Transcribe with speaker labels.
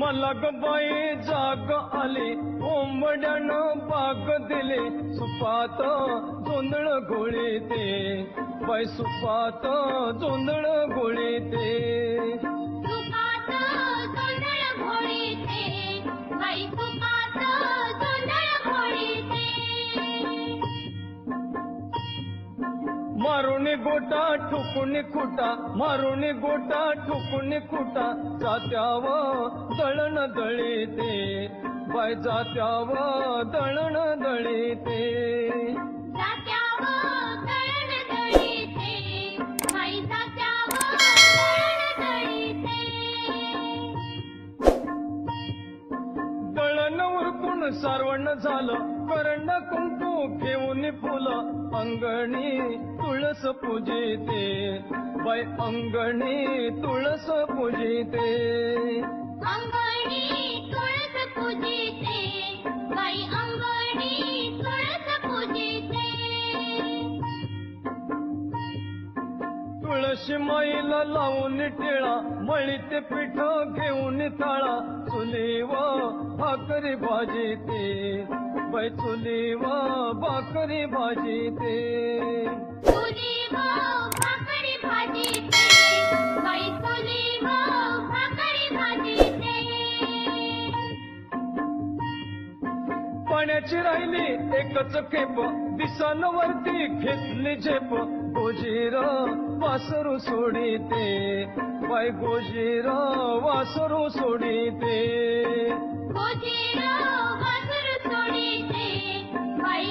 Speaker 1: मला ग बाई जाग आली ओंबड्यानं बाग दिली सुपात जोंधळ गोळी ते. बाई सुपात जोंधळ गोळी मारुणी गोटा ठुकून खुटा मारुणी गोटा ठुकून खुटा जात्याव दळण दळीते. बाय जात्याव दळण दळीते. सारवण झालं. करंड कुंकू घेऊन फुलं. अंगणी तुळस पूजिते. बाय अंगणी तुळस पूजिते.
Speaker 2: अंगणी
Speaker 1: तुळशी माईला लावून टिळा मळीते पीठ घेऊन थाळा. चुलीव भाकरी भाजी ते. बाई चुलीव भाकरी भाजी ते. पाण्याची राहिली एकच खेप दिसांवरती घेतली झेप. গোজিরো বাসরু সুড়িতে। ভাই গোজিরো বাসরু সুড়িতে।
Speaker 2: গোজিরো বাসরু সুড়িতে। ভাই